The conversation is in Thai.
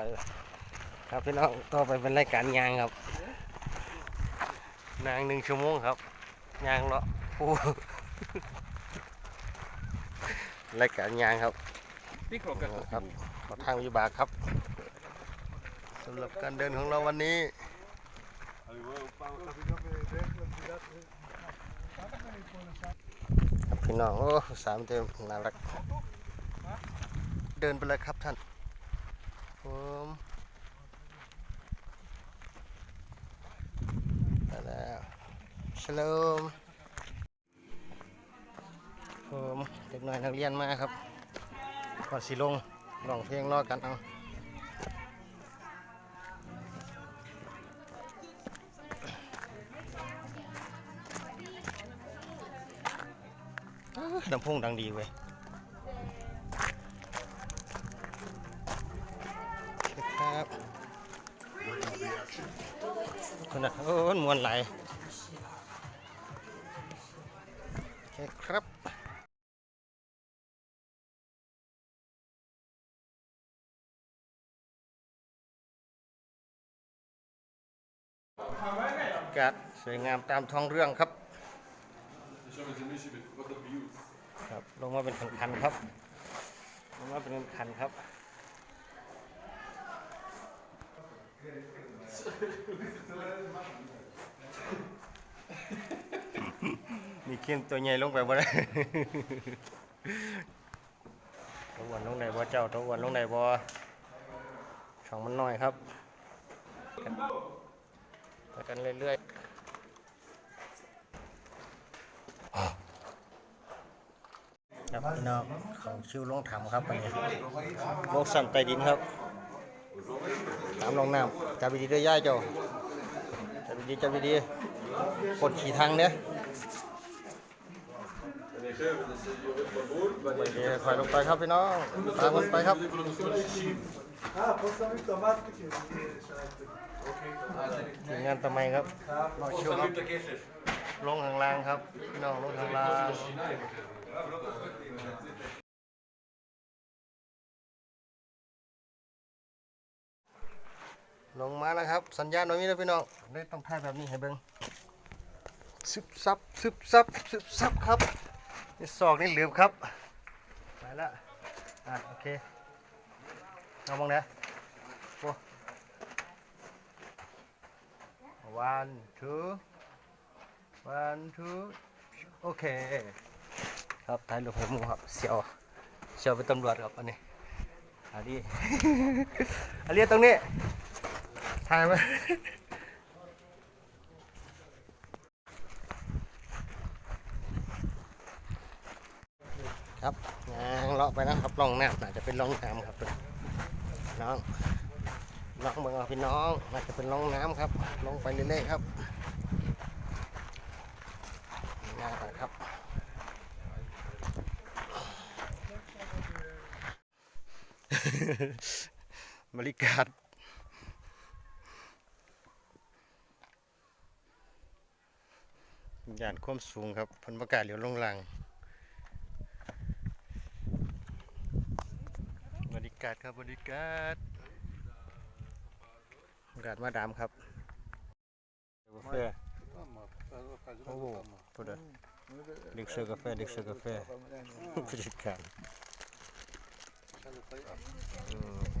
ไปครับพี่น้องต่อไปเป็นรายการยางครับนางหนึ่งชั่วโมงครับยางเลาะปูรายการยางครับ Piccolo ครับขอทางวิบากครับสำหรับการเดินของเราวันนี้ครับพี่น้องโอ้สามเต็มน่ารักเดินไปเลยครับท่าน ผมไปแล้วชโลมผมเด็กน้อยนักเรียนมาครับก่อนสิลงร้องเพลงรอกันเอาลำโพงดังดีเว้ย คนนะโอ้มวนไหลโอเคครับกาดสวยงามตามท้องเรื่องครับ ครับลงมาเป็นคันๆครับลงมาเป็นคันๆครับ มีเขียนตัวใหญ่ลงไปบ่ได้ตัวอ้วนลงไหนบ่เจ้าตัวอ้วนลงไหนบ่ช่องมันน้อยครับไปกันเรื่อยๆครับพี่น้องของชิวลงถ้ำครับวันนี้ลงสั่นใต้ดินครับ น้ำลงน้ำจับดีๆด้วยย่าเจ้าจับดีๆจับดีๆกดขี่ทางเนี่ยโอเคคอยลงไปครับพี่น้องตามกันไปครับงานทำไมครับมาชิวครับลงข้างล่างครับ พี่น้องลงข้างล่าง ลงมาแล้วครับ สัญญาณตรงนี้นะพี่น้องได้ต้องท่ายแบบนี้ให้เบิ้งซึบซับซึบซับซึบซับครับนี่ศอกนี่เหลือบครับไปละอะโอเคเอาบ้างนะโอ้ one two one two โอเค ครับถ่ายรูปให้หมูครับเสียวเสียวเป็นตำรวจครับอันนี้อันนี้ อันนี้ตรงนี้ ถ่ายไหมครับงางเลาะไปนะครับลองน้ำน่าจะเป็นลองน้ำครับน้องน้องเมืองพี่น้องน่าจะเป็นร่องน้ำครับลงไปเรื่อยๆครับง่ายไปครับบริการ ยานความสูงครับพันประกาศเหลียวลงหลังบริการครับบริการอากาศมาดามครับกาแฟโอ้โหตัวเด้อเด็กเสิร์กาแฟเด็กเสิร์กาแฟผู้จัดการอืม